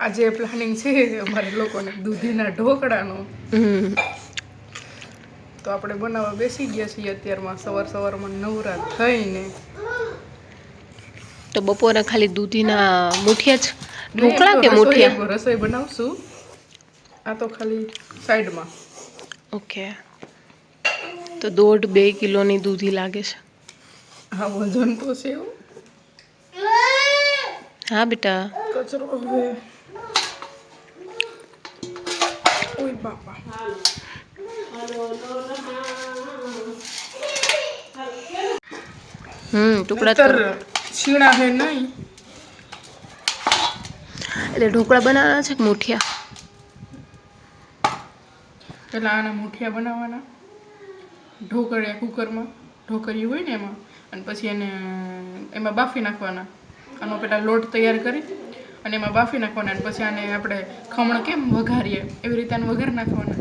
આજે પ્લાનિંગ છે અમારે લોકોને દૂધીના ઢોકળાનો. તો આપણે બનાવવા બેસી ગયા છીએ અત્યારમાં. સવાર સવારમાં નવરા થઈને. તો બપોરે ખાલી દૂધીના મુઠિયા જ? ઢોકળા કે મુઠિયા? રસોઈ બનાવશું. આ તો ખાલી સાઈડમાં. ઓકે. તો દોઢ બે કિલોની દૂધી લાગે છે. હા વજન તો છે એવું હા બેટા. કચરો હવે. ઓય બાપા. હમ ટુકડા છીણા હે નહીં. એટલે ઢોકળા બનાવવાના છે કે મુઠિયા? પેલા આના મુઠિયા બનાવવાના. ઢોકળિયા કુકરમાં. ઢોકળી હોય ને એમાં. અને પછી એને એમાં બાફી નાખવાના. આનો પેલા લોટ તૈયાર કરી અને એમાં બાફી નાખવાના અને પછી આને આપણે ખમણ કેમ વઘારીએ? એવી રીતે આને વઘાર નાખવાના.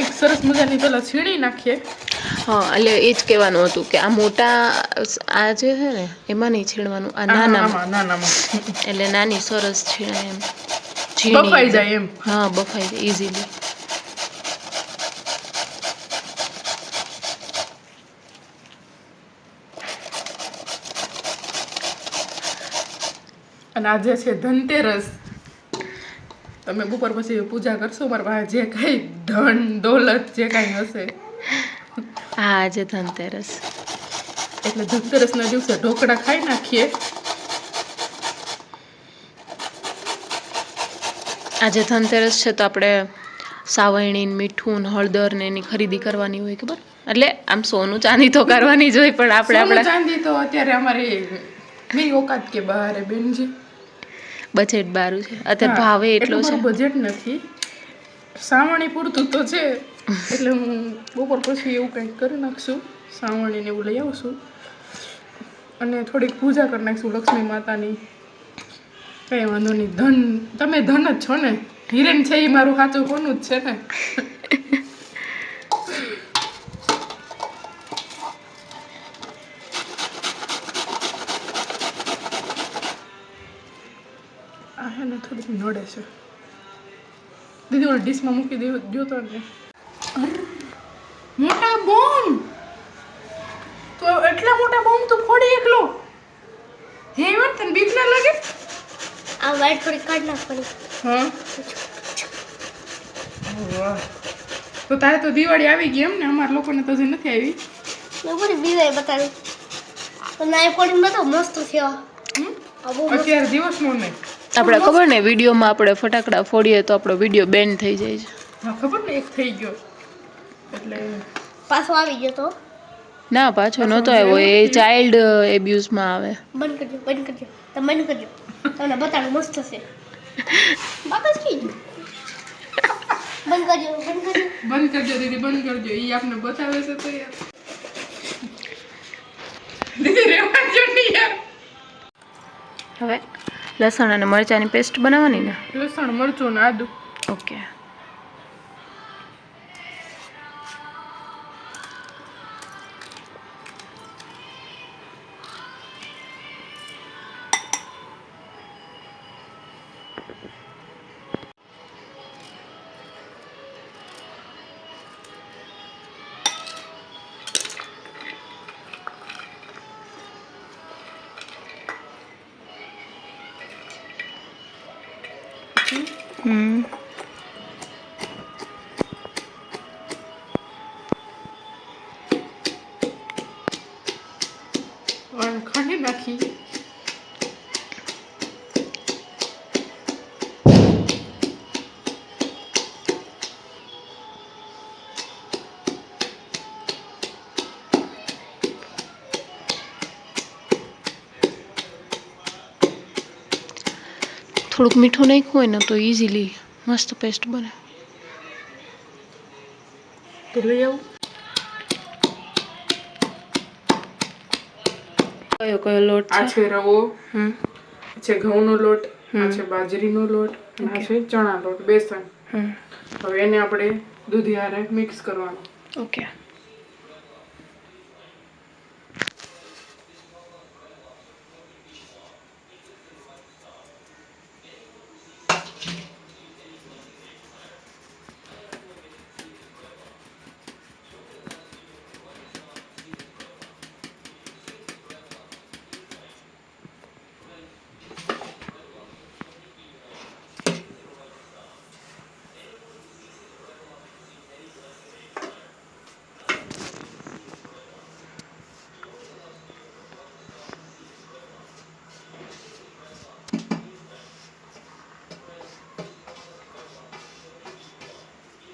એક સરસ મજાની પેલા છીણી નાખીએ. હા એટલે એ જ કહેવાનું હતું કે આ મોટા આ જે છે ને એમાં નહીં છીણવાનું આ નાના નાનામાં. એટલે નાની સરસ છીણે એમ. બફાઈ જાય એમ. હા બફાઈ જાય ઇઝીલી અને આજે છે ધનતેરસ તમે બપોર પછી પૂજા કરશો મારા પાસે જે કાંઈ ધન દોલત જે કાંઈ હશે હા આજે ધનતેરસ. એટલે ધનતેરસના દિવસે ઢોકળા ખાઈ નાખીએ. આજે ધનતેરસ છે તો આપણે સાવરણી ને મીઠું ને હળદર ને એની ખરીદી કરવાની હોય ખબર? એટલે આમ સોનું ચાંદી તો કરવાની જ હોય પણ આપણે આપણે ચાંદી તો અત્યારે અમારી મેરી ઓકાત કે બહાર બેનજી. બજેટ બારું છે. અત્યારે ભાવે એટલો છે. બજેટ નથી. સાવણી પૂરતું તો છે. એટલે હું બપોર પછી એવું કંઈક કરી નાખશું, સાવણીને એવું લઈ આવશું. અને થોડીક પૂજા કરી નાખશું લક્ષ્મી માતાની. કંઈ વાંધો નહીં. ધન, તમે ધન જ છો ને? હિરેન છે એ મારું સાચું કોનું જ છે ને? આ હે ને થોડીક નડે છે. દીદી ઓલ ડીશમાં મૂકી દેવું જો તો ને અરે, મોટા બોમ્બ તો એટલા મોટા બોમ્બ તું ફોડી એકલો હે વાત તને બીક ના લાગે આ વાઈટ થોડી કાઢ નાખવાની. હા વાહ તો તારે તો દિવાળી આવી ગઈ એમ ને? અમારા લોકોને તો હજી નથી આવી. મેં બધી દિવાળી બતાવી. પણ ના કોડીને ફોડીને બતાવ મસ્ત થયો. હમ? દિવસ અત્યારે દિવસનો નહીં. આપણે ખબર ને વિડીયોમાં આપણે ફટાકડા ફોડીએ તો આપણો વીડિયો બેન થઈ જાય છે. હા ખબર ને એક થઈ ગયો. એટલે પાછો આવી ગયો તો. ના પાછો નહોતો આવ્યો. એ ચાઇલ્ડ એબ્યુઝમાં આવે. બંધ કરજો બંધ કરજો. તમે બંધ કરજો. તમને બતાડું મસ્ત છે બાપ જ કીધું બંધ કરજો બંધ કરજો. બંધ કરજો દીદી બંધ કરજો. એ આપને બતાવે છે તો યાર. દીદી રેવા જો નહીં યાર. હવે લસણ અને મરચાંની પેસ્ટ બનાવવાની ને? લસણ મરચું ને આદુ. ઓકે હમ થોડુંક મીઠું નાખ્યું હોય ને તો ઇઝીલી મસ્ત પેસ્ટ બને. તો લઈ આવું કયો કયો લોટ આ છે? રવો હમ. છે ઘઉંનો લોટ આ છે બાજરીનો લોટ આ છે ચણા લોટ બેસન. હમ. હવે એને આપણે દૂધિયારે મિક્સ કરવાનું. ઓકે.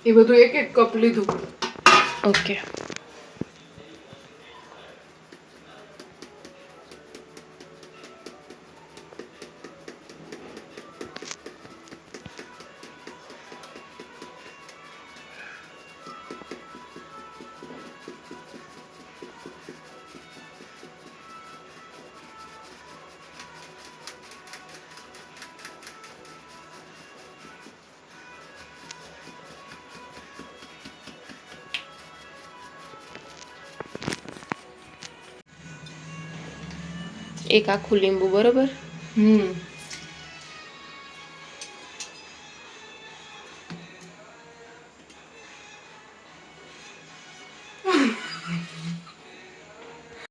એ બધું એક એક કપ લીધું. ઓકે એક આખું લીંબુ બરોબર? હમ.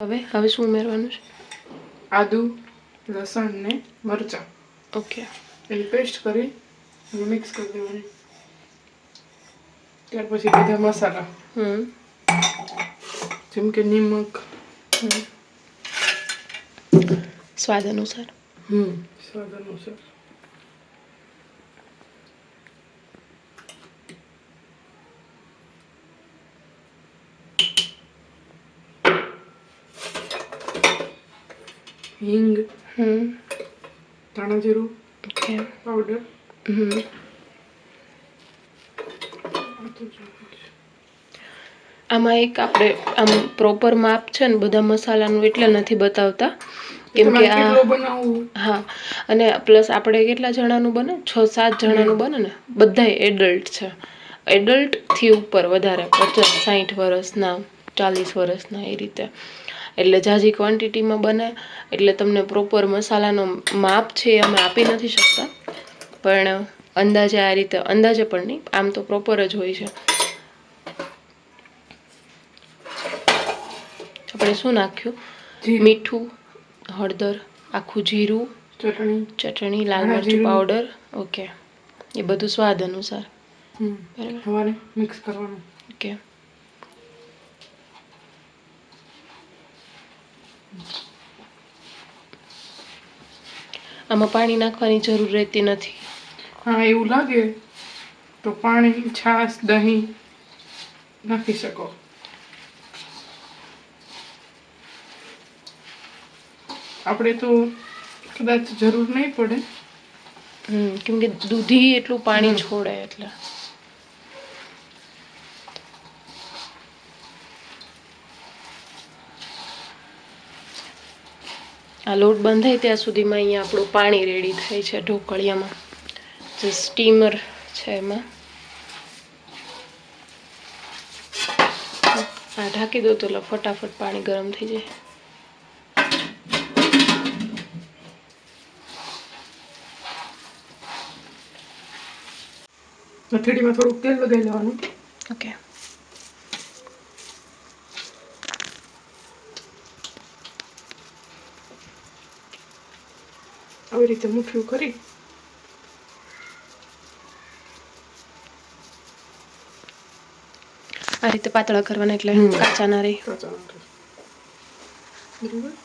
હવે હવે શું ઉમેરવાનું છે? આદુ લસણ ને મરચાં. ઓકે. એ પેસ્ટ કરી અને મિક્સ કરી દેવાની. ત્યાર પછી બધા મસાલા. હમ. જેમ કે નિમક હમ. સ્વાદ અનુસાર હિંગ હમ ધાણા જીરું ઓકે પાવડર હમ આમાં એક આપણે આમ પ્રોપર માપ છે ને બધા મસાલાનું એટલે નથી બતાવતા. કેમ કે આ હા. અને પ્લસ આપણે કેટલા જણાનું બને? છ સાત જણાનું બને ને? બધાય એડલ્ટ છે. એડલ્ટથી ઉપર વધારે પચાસ સાઠ વર્ષના ચાલીસ વર્ષના એ રીતે. એટલે ઝાઝી ક્વોન્ટિટીમાં બને. એટલે તમને પ્રોપર મસાલાનો માપ છે એ અમે આપી નથી શકતા. પણ અંદાજે આ રીતે અંદાજે પણ નહીં. આમ તો પ્રોપર જ હોય છે. આપણે શું નાખ્યું? મીઠું હળદર આખું જીરું ચટણી. ચટણી લાલ મરચું પાવડર ઓકે એ બધું સ્વાદ અનુસાર. બરાબર? મિક્સ કરવાનું. ઓકે આમાં પાણી નાખવાની જરૂર રહેતી નથી. હા એવું લાગે તો પાણી છાશ દહીં નાખી શકો. આપણે તો કદાચ જરૂર નહીં પડે. હમ કેમ કે દૂધી એટલું પાણી છોડે એટલે. આ લોટ બંધાય ત્યાં સુધીમાં અહીંયા આપણું પાણી રેડી થાય છે ઢોકળિયામાં. જે સ્ટીમર છે એમાં. આ ઢાંકી દો તો એટલે ફટાફટ પાણી ગરમ થઈ જાય. હથેળીમાં થોડુંક તેલ લગાવી લેવાનું. ઓકે. આવી રીતે મુઠ્યું કરી. આ રીતે પાતળા કરવાના એટલે. કાચા ના રહી. કાચા નાખી. બરાબર?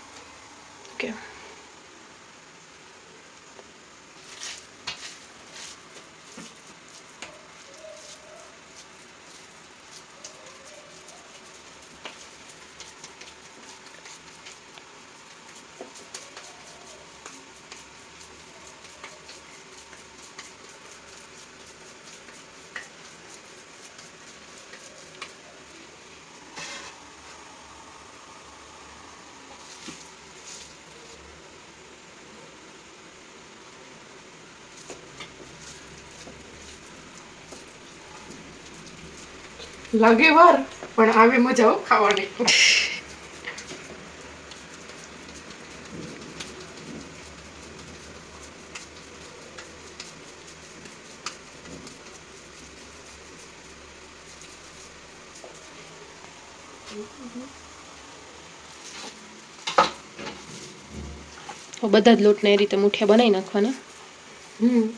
લાગે વાર પણ આવી મજા ખાવાની. બધા જ લોટને એ રીતે મુઠિયા બનાવી નાખવાના? હમ.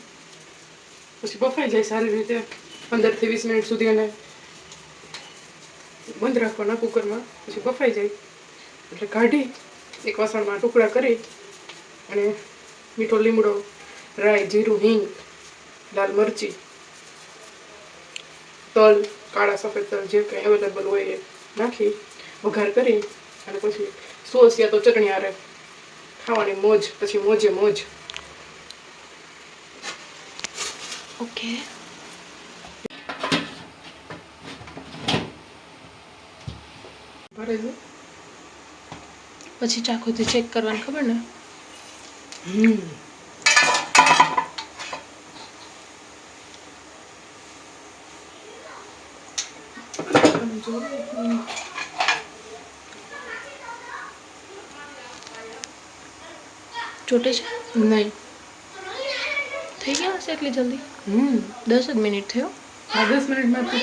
પછી બફાઈ જાય સારી રીતે પંદરથી વીસ મિનિટ સુધી એને બંધ રાખવાના કુકરમાં. પછી બફાઈ જાય. એટલે કાઢી, એક વાસણમાં ટુકડા કરી અને મીઠો લીમડો, રાઈ, જીરું, હિંગ, લાલ મરચી, તલ, કાળા સફેદ તલ, જે કંઈ અવેલેબલ હોય એ નાખી, વઘાર કરી અને પછી સોસ યા તો ચટણી આરે ખાવાની મોજ, પછી મોજે મોજ. ઓકે ભરે છે પછી ચાકુથી ચેક કરવાનું ખબર ને? હમ. ચોટે છે? નહીં. થઈ ગયા હશે એટલી જલ્દી? હમ. દસ જ મિનિટ થયો? આ દસ મિનિટમાં તો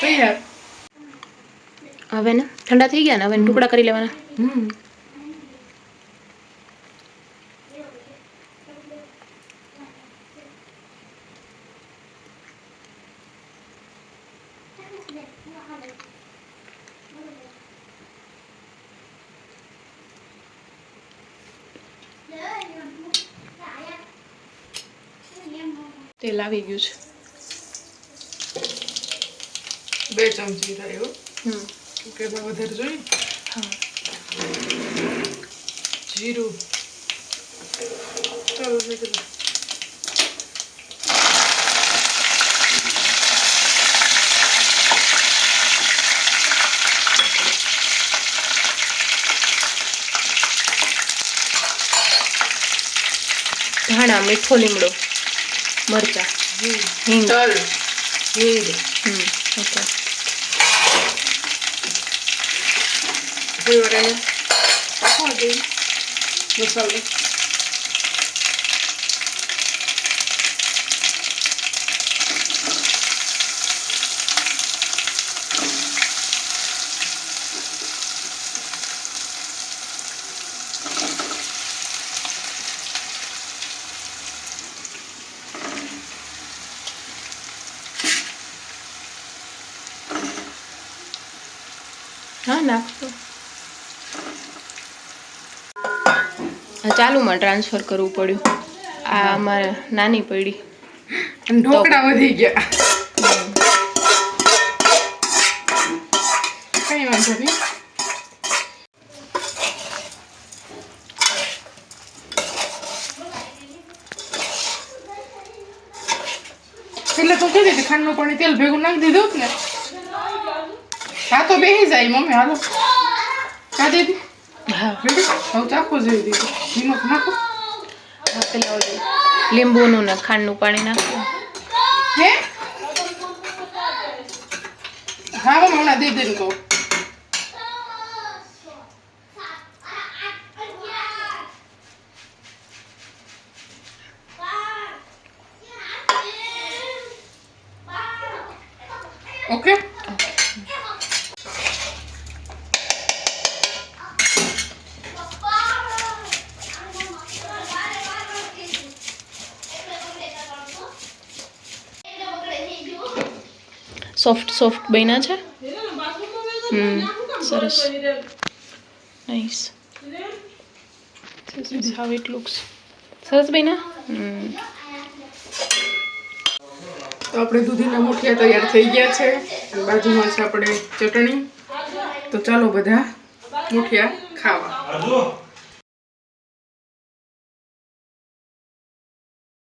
તૈયાર. હવે ને ઠંડા થઈ ગયા ને? હવે ટુકડા કરી લેવાના. હમ. તેલ આવી ગયું છે. બે ચમચી થાય હો હમ. કે એમાં વધારે જોઈએ હા જીરું ચાલો લઈ લો. ધાણા મીઠો લીમડો મરચા હિંગ. હિંગ. ઓકે કોઈ વાર એને નાખવા દઈએ મસાલો હા નાખતો હા ચાલુમાં ટ્રાન્સફર કરવું પડ્યું. આ અમારે નાની પડી. ઢોકળા વધી ગયા. કઈ વાંધો નહીં. એટલે તો કીધી હતી ખાંડનું પાણી તેલ ભેગું નાખી દીધું ને. હા તો બેસી જાય મમ્મી હાલો. કા દીધી હા હવે ચાખો જોઈ દીધું નિમક નાખો. પેલા ઓલું લીંબુનું ને ખાંડનું પાણી નાખવું હે? હા હમણાં કહું. સોફ્ટ સોફ્ટ બન્યા છે? હમ, સરસ. Nice This is how it looks. સરસ હમ. તો આપણે દૂધીના મુઠિયા તૈયાર થઈ ગયા છે. બાજુમાં છે આપણે ચટણી. તો ચાલો બધા મુઠિયા ખાવા.